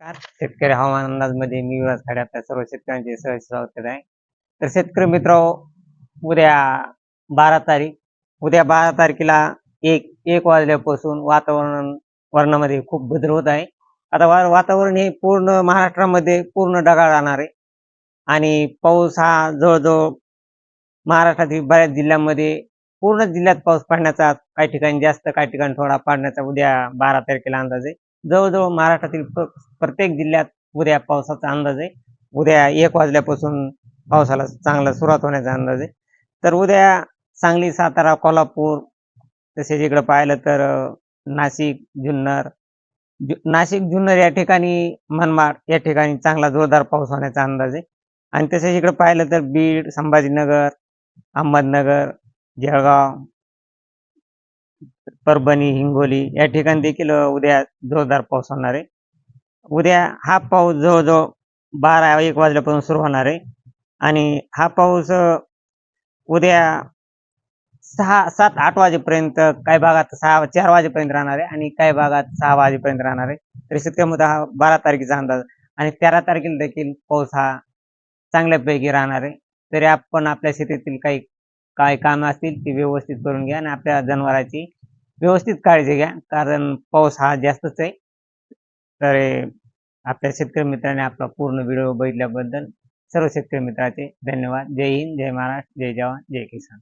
शेतकरी हवामान अंदाजमध्ये मी आपल्या सर्व शेतकऱ्यांचे सहज स्वागत आहे. तर शेतकरी मित्र उद्या बारा तारीख उद्या बारा तारखेला एक एक वाजल्यापासून वातावरण वर्णामध्ये खूप बदल होत आहे. आता वातावरण हे पूर्ण महाराष्ट्रामध्ये पूर्ण ढगाळ राहणार आहे. आणि पाऊस हा जवळजवळ महाराष्ट्रातील बऱ्याच जिल्ह्यांमध्ये पूर्ण जिल्ह्यात पाऊस पडण्याचा काही ठिकाणी जास्त काही ठिकाणी थोडा पाडण्याचा उद्या बारा तारखेला अंदाज आहे. जवळजवळ महाराष्ट्रातील प्र- प्रत्येक जिल्ह्यात उद्या पावसाचा अंदाज आहे. उद्या एक वाजल्यापासून पावसाला चांगला सुरुवात होण्याचा अंदाज आहे. तर उद्या सांगली सातारा कोल्हापूर तसेच इकडं पाहिलं तर नाशिक जुन्नर जु- नाशिक जुन्नर या ठिकाणी मनमाड या ठिकाणी चांगला जोरदार पाऊस होण्याचा अंदाज आहे. आणि तसेच इकडं पाहिलं तर बीड संभाजीनगर अहमदनगर जळगाव परभणी हिंगोली या ठिकाणी देखील उद्या जोरदार पाऊस होणार आहे. उद्या हा पाऊस जवळजवळ बारा एक वाजल्यापासून सुरू होणार आहे. आणि हा पाऊस उद्या सहा सात आठ वाजेपर्यंत काही भागात सहा चार वाजेपर्यंत राहणार आहे आणि काही भागात सहा वाजेपर्यंत राहणार आहे. तरी शेतकऱ्यामध्ये हा बारा तारखेचा अंदाज आणि तेरा तारखेला देखील पाऊस हा चांगल्यापैकी राहणार आहे. तरी आपण आपल्या शेतीतील काही काय कामं असतील ती व्यवस्थित करून घ्या आणि आपल्या जनावरांची व्यवस्थित काळजी घ्या कारण पाऊस हा जास्तच आहे. तर आपल्या शेतकरी मित्राने आपला पूर्ण व्हिडिओ बघितल्याबद्दल सर्व शेतकरी मित्राचे धन्यवाद. जय हिंद जय महाराष्ट्र जय जवान जय किसान.